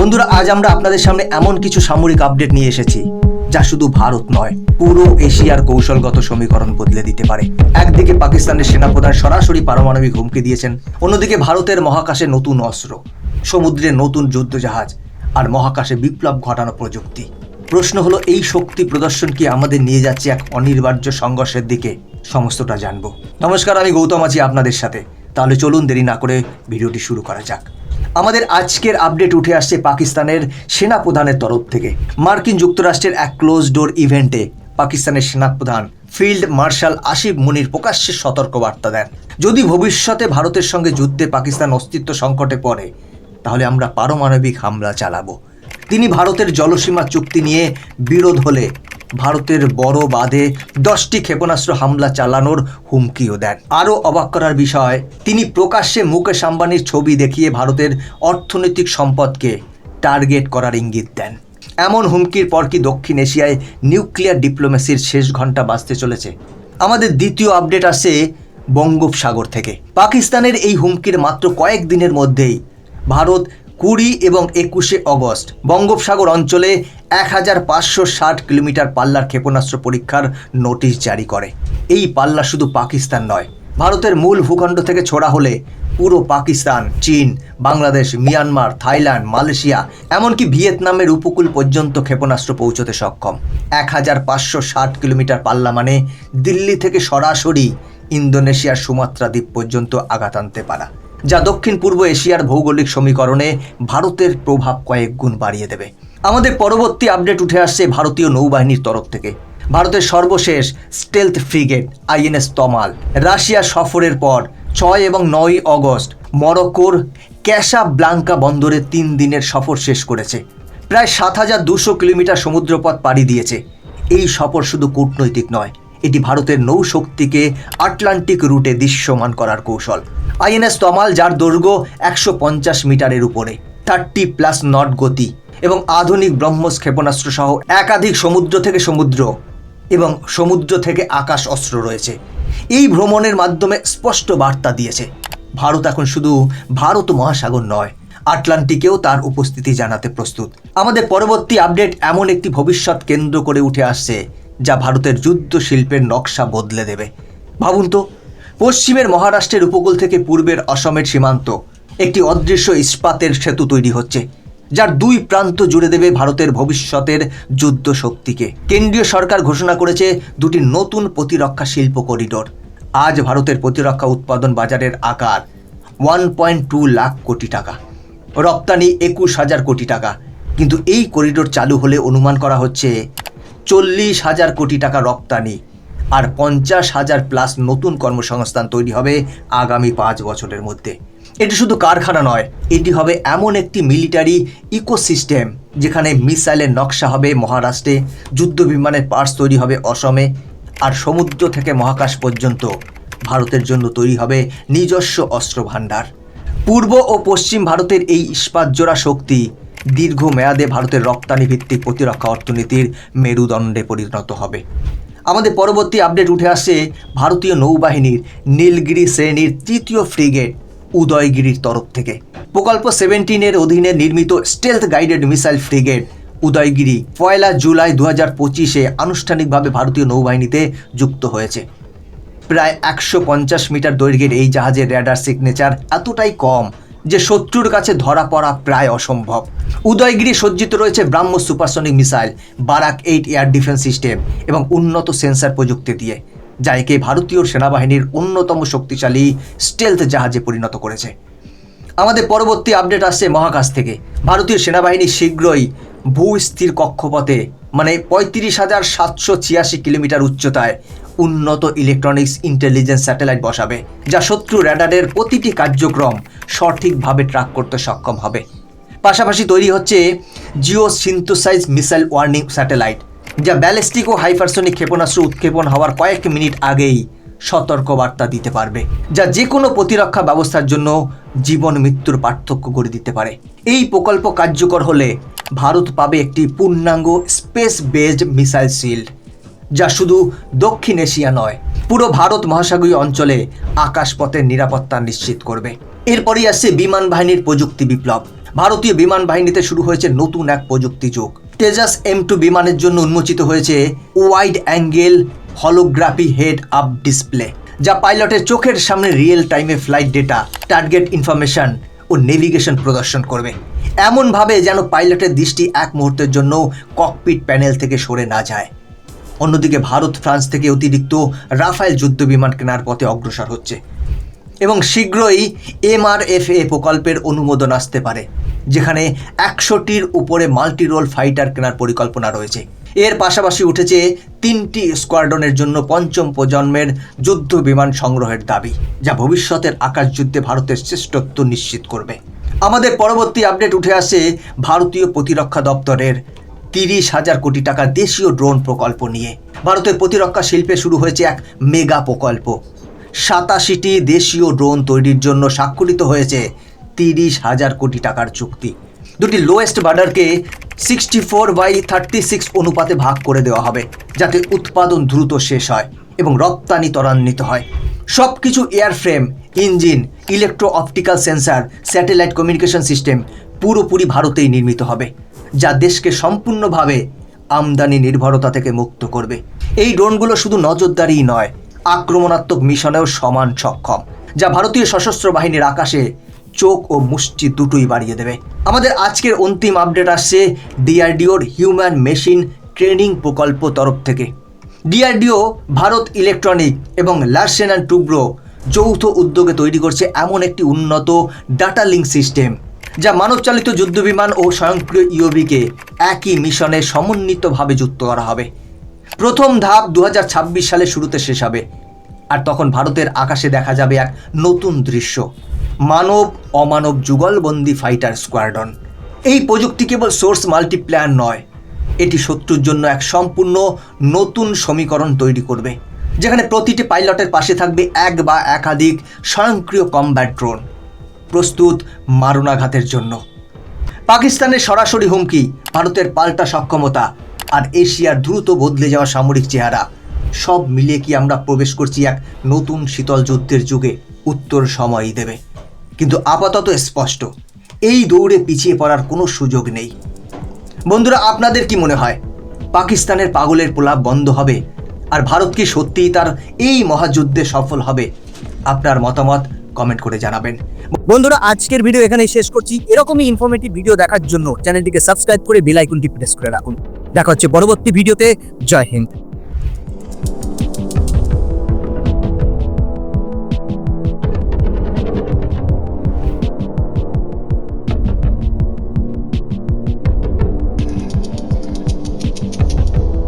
বন্ধুরা, আজ আমরা আপনাদের সামনে এমন কিছু সামরিক আপডেট নিয়ে এসেছি, যা শুধু ভারত নয়, পুরো এশিয়ার কৌশলগত সমীকরণ বদলে দিতে পারে। একদিকে পাকিস্তানের সেনাপ্রধান সরাসরি পারমাণবিক হুমকি দিয়েছেন, অন্যদিকে ভারতের মহাকাশে নতুন অস্ত্র, সমুদ্রে নতুন যুদ্ধজাহাজ, আর মহাকাশে বিপ্লব ঘটানো প্রযুক্তি। প্রশ্ন হলো, এই শক্তি প্রদর্শন কি আমাদের নিয়ে যাচ্ছে এক অনিবার্য সংঘর্ষের দিকে? সমস্তটা জানব। নমস্কার, আমি গৌতম আছি আপনাদের সাথে। তাহলে চলুন দেরি না করে ভিডিওটি শুরু করা যাক। আমাদের আজকের আপডেট উঠে আসছে পাকিস্তানের সেনাপ্রধানের তরফ থেকে। মার্কিন যুক্তরাষ্ট্রের এক ক্লোজ ডোর ইভেন্টে পাকিস্তানের সেনাপ্রধান ফিল্ড মার্শাল আসিফ মুনির প্রকাশ্যে সতর্কবার্তা দেন। যদি ভবিষ্যতে ভারতের সঙ্গে যুদ্ধে পাকিস্তান অস্তিত্ব সংকটে পড়ে, তাহলে আমরা পারমাণবিক হামলা চালাবো। তিনি ভারতের জলসীমা চুক্তি নিয়ে বিরোধ হলে ভারতের বড় বাঁধে দশটি ক্ষেপণাস্ত্র হামলা চালানোর হুমকিও দেন। আরও অবাক করার বিষয়, তিনি প্রকাশ্যে মুকেশ আম্বানির ছবি দেখিয়ে ভারতের অর্থনৈতিক সম্পদকে টার্গেট করার ইঙ্গিত দেন। এমন হুমকির পর কি দক্ষিণ এশিয়ায় নিউক্লিয়ার ডিপ্লোমেসির শেষ ঘণ্টা বাজতে চলেছে? আমাদের দ্বিতীয় আপডেট আসে বঙ্গোপসাগর থেকে। পাকিস্তানের এই হুমকির মাত্র কয়েক দিনের মধ্যেই ভারত কুড়ি এবং একুশে অগস্ট বঙ্গোপসাগর অঞ্চলে এক হাজার পাঁচশো ষাট কিলোমিটার পাল্লার ক্ষেপণাস্ত্র পরীক্ষার নোটিশ জারি করে। এই পাল্লা শুধু পাকিস্তান নয়, ভারতের মূল ভূখণ্ড থেকে ছোড়া হলে পুরো পাকিস্তান, চীন, বাংলাদেশ, মিয়ানমার, থাইল্যান্ড, মালয়েশিয়া, এমনকি ভিয়েতনামের উপকূল পর্যন্ত ক্ষেপণাস্ত্র পৌঁছতে সক্ষম। এক হাজার পাঁচশো ষাট কিলোমিটার পাল্লা মানে দিল্লি থেকে সরাসরি ইন্দোনেশিয়ার সুমাত্রা দ্বীপ পর্যন্ত আঘাত আনতে পারা, যা দক্ষিণ পূর্ব এশিয়ার ভৌগোলিক সমীকরণে ভারতের প্রভাব কয়েক গুণ বাড়িয়ে দেবে। আমাদের পরবর্তী আপডেট উঠে আসছে ভারতীয় নৌবাহিনীর তরফ থেকে। ভারতের সর্বশেষ stealth frigate INS Tamal. Russia সফরের পর ছয় এবং নয় অগস্ট মরক্কোর ক্যাসা ব্লাঙ্কা বন্দরে তিন দিনের সফর শেষ করেছে। প্রায় সাত হাজার দুশো কিলোমিটার সমুদ্রপথ পাড়ি দিয়েছে। এই সফর শুধু কূটনৈতিক নয়, এটি ভারতের নৌশক্তিকে আটলান্টিক রুটে দৃশ্যমান করার কৌশল। আইএনএস তমাল যার দৈর্ঘ্য একশো পঞ্চাশ মিটারের উপরে থার্টি প্লাস নট গতি এবং আধুনিক ব্রহ্মস ক্ষেপণাস্ত্র সহ একাধিক সমুদ্র থেকে সমুদ্র এবং সমুদ্র থেকে আকাশ অস্ত্র রয়েছে। এই ভ্রমণের মাধ্যমে স্পষ্ট বার্তা দিয়েছে। ভারত এখন শুধু ভারত মহাসাগর নয়, আটলান্টিকেও তার উপস্থিতি জানাতে প্রস্তুত। আমাদের পরবর্তী আপডেট এমন একটি ভবিষ্যৎ কেন্দ্র করে উঠে আসছে, যা ভারতের যুদ্ধ শিল্পের নকশা বদলে দেবে। ভাবুন তো, পশ্চিমের মহারাষ্ট্রের উপকূল থেকে পূর্বের অসমের সীমান্ত, একটি অদৃশ্য ইস্পাতের সেতু তৈরি হচ্ছে। যার দুই প্রান্ত জুড়ে দেবে ভারতের ভবিষ্যতের যুদ্ধ শক্তিকে। কেন্দ্রীয় সরকার ঘোষণা করেছে দুটি নতুন প্রতিরক্ষা শিল্প করিডোর। আজ ভারতের প্রতিরক্ষা উৎপাদন বাজারের আকার ওয়ান পয়েন্ট টু লাখ কোটি টাকা। রপ্তানি একুশ হাজার কোটি টাকা। কিন্তু এই করিডোর চালু হলে অনুমান করা হচ্ছে চল্লিশ হাজার কোটি টাকা রপ্তানি আর পঞ্চাশ হাজার প্লাস নতুন কর্মসংস্থান তৈরি হবে আগামী পাঁচ বছরের মধ্যে। এটি শুধু কারখানা নয়, এটি হবে এমন একটি মিলিটারি ইকোসিস্টেম যেখানে মিসাইলের নকশা হবে মহারাষ্ট্রে, যুদ্ধ বিমানের পার্টস তৈরি হবে অসমে, আর সমুদ্র থেকে মহাকাশ পর্যন্ত ভারতের জন্য তৈরি হবে নিজস্ব অস্ত্র ভাণ্ডার পূর্ব ও পশ্চিম ভারতের এই ইস্পাত জোড়া শক্তি দীর্ঘ মেয়াদে ভারতের রপ্তানি ভিত্তিক প্রতিরক্ষা অর্থনীতির মেরুদণ্ডে পরিণত হবে। আমাদের পরবর্তী আপডেট উঠে আসছে ভারতীয় নৌবাহিনীর নীলগিরি শ্রেণির তৃতীয় ফ্রিগেট উদয়গিরির তরফ থেকে। প্রকল্প সেভেন্টিনের অধীনে নির্মিত stealth guided missile frigate Udaygiri পয়লা জুলাই দু হাজার পঁচিশে আনুষ্ঠানিকভাবে ভারতীয় নৌবাহিনীতে যুক্ত হয়েছে। প্রায় একশো পঞ্চাশ মিটার দৈর্ঘ্যের এই জাহাজের র্যাডার সিগনেচার এতটাই কম যে শত্রুর কাছে ধরা পড়া প্রায় অসম্ভব। উদয়গিরি সজ্জিত রয়েছে BrahMos supersonic missile Barak eight air defence system এবং উন্নত সেন্সার প্রযুক্তি দিয়ে। যা একে ভারতীয় সেনাবাহিনীর অন্যতম শক্তিশালী স্টেলথ জাহাজে পরিণত করেছে। আমাদের পরবর্তী আপডেট আসছে মহাকাশ থেকে। ভারতীয় সেনাবাহিনী শীঘ্রই ভূস্থির কক্ষপথে মানে পঁয়ত্রিশ হাজার সাতশো ছিয়াশি কিলোমিটার উচ্চতায় উন্নত ইলেকট্রনিক্স ইন্টেলিজেন্স স্যাটেলাইট বসাবে, যা শত্রু র্যাডারের প্রতিটি কার্যক্রম সঠিকভাবে ট্র্যাক করতে সক্ষম হবে। পাশাপাশি তৈরি হচ্ছে জিও সিন্থোসাইজ মিসাইল ওয়ার্নিং স্যাটেলাইট যা ব্যালিস্টিক ও হাইপারসনিক ক্ষেপণাস্ত্র উৎক্ষেপণ হওয়ার কয়েক মিনিট আগেই সতর্কবার্তা দিতে পারবে, যা যে কোনো প্রতিরক্ষা ব্যবস্থার জন্য জীবন মৃত্যুর পার্থক্য করে দিতে পারে। এই প্রকল্প কার্যকর হলে ভারত পাবে একটি পূর্ণাঙ্গ স্পেস বেসড মিসাইল শিল্ড, যা শুধু দক্ষিণ এশিয়া নয়, পুরো ভারত মহাসাগরীয় অঞ্চলে আকাশপথের নিরাপত্তা নিশ্চিত করবে। এরপরই আসছে বিমান বাহিনীর প্রযুক্তি বিপ্লব। ভারতীয় বিমান বাহিনীতে শুরু হয়েছে নতুন এক প্রযুক্তি যুগ। তেজাস এম টু বিমানের জন্য উন্মোচিত হয়েছে wide angle holography head up display যা পাইলটের চোখের সামনে রিয়েল টাইমে ফ্লাইট ডেটা টার্গেট ইনফরমেশন ও নেভিগেশন প্রদর্শন করবে। এমনভাবে যেন পাইলটের দৃষ্টি এক মুহূর্তের জন্য ককপিট প্যানেল থেকে সরে না যায়। অন্যদিকে ভারত, ফ্রান্স থেকে অতিরিক্ত রাফায়েল যুদ্ধ বিমান কেনার পথে অগ্রসর হচ্ছে এবং শীঘ্রই এমআরএফএ প্রকল্পের অনুমোদন আসতে পারে। যেখানে একশোটির উপরে মাল্টি রোল ফাইটার কেনার পরিকল্পনা রয়েছে। এর পাশাপাশি উঠেছে তিনটি স্কোয়াড্রনের জন্য পঞ্চম প্রজন্মের যুদ্ধ বিমান সংগ্রহের দাবি, যা ভবিষ্যতের আকাশযুদ্ধে ভারতের শ্রেষ্ঠত্ব নিশ্চিত করবে। আমাদের পরবর্তী আপডেট উঠে আসে ভারতীয় প্রতিরক্ষা দপ্তরের তিরিশ হাজার কোটি টাকা দেশীয় ড্রোন প্রকল্প নিয়ে। ভারতের প্রতিরক্ষা শিল্পে শুরু হয়েছে এক মেগা প্রকল্প। সাতাশিটি দেশীয় ড্রোন তৈরির জন্য স্বাক্ষরিত হয়েছে তিরিশ হাজার কোটি টাকার চুক্তি। দুটি lowest বার্ডারকে sixty four by thirty six অনুপাতে ভাগ করে দেওয়া হবে, যাতে উৎপাদন দ্রুত শেষ হয় এবং রপ্তানি ত্বরান্বিত হয়। সব কিছু airframe engine electro optical sensor satellite communication system পুরোপুরি ভারতেই নির্মিত হবে, যা দেশকে সম্পূর্ণভাবে আমদানি নির্ভরতা থেকে মুক্ত করবে। এই ড্রোনগুলো শুধু নজরদারিই নয়, আক্রমণাত্মক মিশনেও সমান সক্ষম, যা ভারতীয় সশস্ত্র বাহিনীর আকাশে চোখ ও মুষ্টি দুটোই বাড়িয়ে দেবে। আমাদের আজকের অন্তিম আপডেট আসছে ডিআরডিওর হিউম্যান মেশিন ট্রেনিং প্রকল্প তরফ থেকে। ডিআরডিও ভারত ইলেকট্রনিক এবং লার্সেন অ্যান্ড টুব্রো যৌথ উদ্যোগে তৈরি করছে এমন একটি উন্নত ডাটা লিঙ্ক সিস্টেম, যা মানবচালিত যুদ্ধবিমান ও স্বয়ংক্রিয় ইওবিকে একই মিশনে সমন্বিতভাবে যুক্ত করা হবে। প্রথম ধাপ দু হাজার ছাব্বিশ সালে শুরুতে শেষ হবে, আর তখন ভারতের আকাশে দেখা যাবে এক নতুন দৃশ্য। মানব, অমানব যুগলবন্দি ফাইটার স্কোয়াড্রন এই প্রযুক্তি কেবল সোর্স মাল্টিপ্লেয়ার নয়, এটি শত্রুর জন্য এক সম্পূর্ণ নতুন সমীকরণ তৈরি করবে, যেখানে প্রতিটি পাইলটের পাশে থাকবে এক বা একাধিক স্বয়ংক্রিয় কমব্যাট ড্রোন প্রস্তুত মারণাঘাতের জন্য। পাকিস্তানের সরাসরি হুমকি, ভারতের পাল্টা সক্ষমতা, আর এশিয়ার দ্রুত বদলে যাওয়া সামরিক চেহারা, সব মিলিয়ে কি আমরা প্রবেশ করছি এক নতুন শীতল যুদ্ধের যুগে উত্তর সময়ই দেবে। কিন্তু আপাতত স্পষ্ট। এই দৌড়ে পিছিয়ে পড়ার কোনো সুযোগ নেই। বন্ধুরা, আপনাদের কি মনে হয়, পাকিস্তানের পাগলের প্রলাপ বন্ধ হবে আর ভারত কি সত্যিই তার এই মহাযুদ্ধে সফল হবে? আপনার মতামত কমেন্ট করে জানাবেন। বন্ধুরা, আজকের ভিডিও এখানেই শেষ করছি। এরকমই ইনফরমেটিভ ভিডিও দেখার জন্য চ্যানেলটিকে সাবস্ক্রাইব করে বেল আইকনটি প্রেস করে রাখুন। দেখা হচ্ছে পরবর্তী ভিডিওতে জয় হিন্দ।